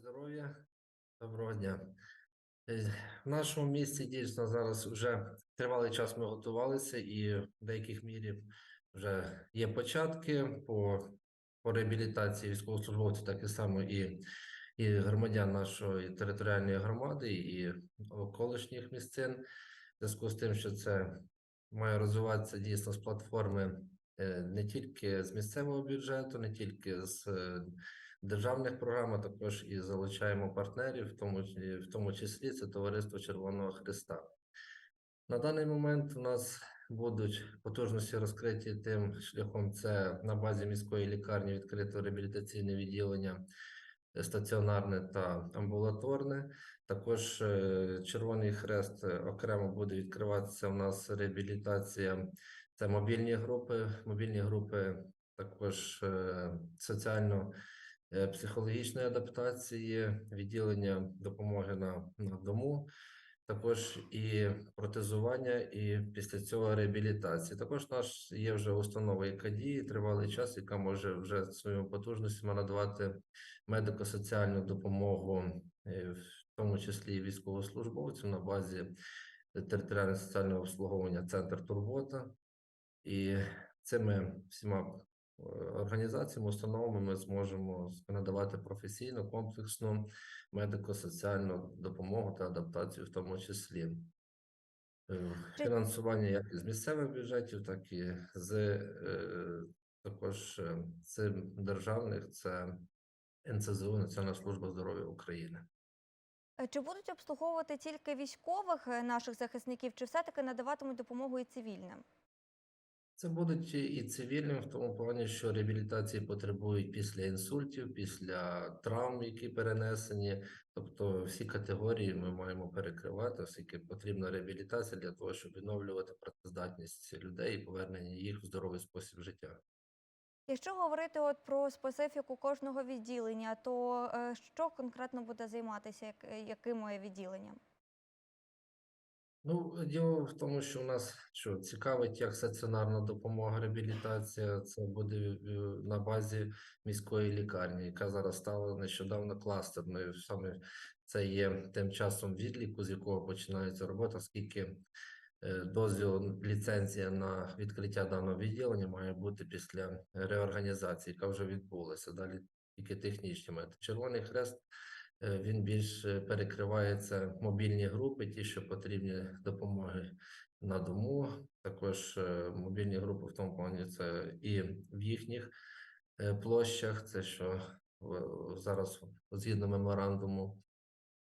здоров'я, доброго дня. Е, В нашому місті дійсно зараз вже тривалий час ми готувалися, і в деяких мірі вже є початки по, по реабілітації військовослужбовців, так і само і, і громадян нашої територіальної громади, і околишніх місцин. В зв'язку з тим, що це має розвиватися дійсно з платформи е, не тільки з місцевого бюджету, не тільки з державних програм, також і залучаємо партнерів, в тому, в тому числі це Товариство Червоного Христа. На даний момент у нас будуть потужності розкриті тим шляхом. Це на базі міської лікарні відкрито реабілітаційне відділення е, стаціонарне та амбулаторне. Також е, Червоний Хрест е, окремо буде відкриватися. У нас реабілітація. Це мобільні групи, мобільні групи також соціально психологічної адаптації, відділення допомоги на, на дому, також і протезування, і після цього реабілітації. Також нас є вже установа, яка діє тривалий час, яка може вже своїми потужностями надавати медико-соціальну допомогу, е, в тому числі і військовослужбовцям на базі територіального соціального обслуговування Центр Турбота. І цими всіма організаціями, установами ми зможемо надавати професійну, комплексну медико-соціальну допомогу та адаптацію, в тому числі. Е, Фінансування як із місцевих бюджетів, так і з е, також е, з державних, це НСЗУ, Національна служба здоров'я України. Чи будуть обслуговувати тільки військових наших захисників, чи все-таки надаватимуть допомогу і цивільним? Це будуть і цивільним в тому плані, що реабілітації потребують після інсультів, після травм, які перенесені. Тобто всі категорії ми маємо перекривати, оскільки потрібна реабілітація для того, щоб відновлювати працездатність людей і повернення їх в здоровий спосіб життя. Якщо говорити от про специфіку кожного відділення, то е, що конкретно буде займатися е, яким відділенням? Ну, діло в тому, що у нас що цікавить як стаціонарна допомога, реабілітація. Це буде е, на базі міської лікарні, яка зараз стала нещодавно кластерною. Саме це є тим часом відліку, з якого починається робота, оскільки е, дозвіл, ліцензія на відкриття даного відділення має бути після реорганізації, яка вже відбулася. Далі тільки технічні методи. Червоний хрест Е, Він більш е, перекривається мобільні групи, ті, що потрібні допомоги на дому. Також е, мобільні групи в тому плані це і в їхніх е, площах, це що зараз згідно меморандуму.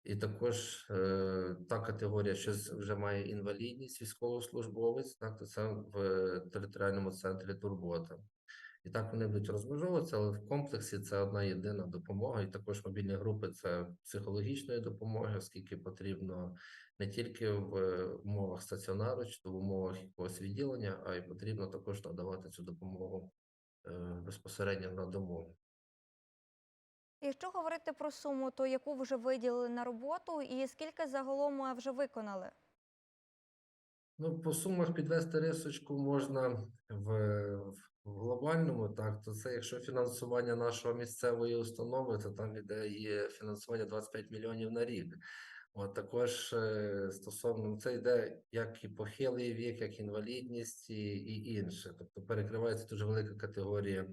І також е, та категорія, що вже має інвалідність, військовослужбовець, так, то це в територіальному центрі турбота. І так вони будуть розмежовуватися, але в комплексі це одна єдина допомога. І також мобільні групи це психологічної допомоги, оскільки потрібно не тільки в е, умовах стаціонару чи в умовах якогось відділення, а й потрібно також надавати цю допомогу е, безпосередньо на дому. Якщо говорити про суму, то яку вже виділили на роботу, і скільки загалом е, вже виконали? Ну, по сумах підвести рисочку можна в, в глобальному, так, то це якщо фінансування нашого місцевої установи, то там іде і фінансування 25 мільйонів на рік. От також е, стосовно ну, це йде як і похилий вік, як інвалідність і, і інше. Тобто перекривається дуже велика категорія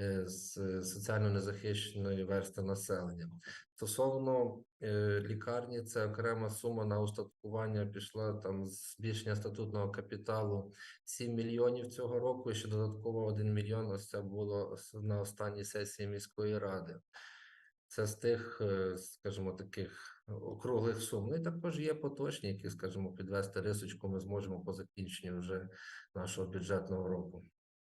е, з соціально незахищеної верстви населення. Стосовно е, лікарні, це окрема сума на устаткування пішла там збільшення статутного капіталу 7 мільйонів цього року, і ще додатково 1 мільйон. Ось це було на останній сесії міської ради. Це з тих, е, скажімо, таких округлих сум. Ну і також є поточні, які, скажімо, підвести рисочку ми зможемо по закінченню вже нашого бюджетного року.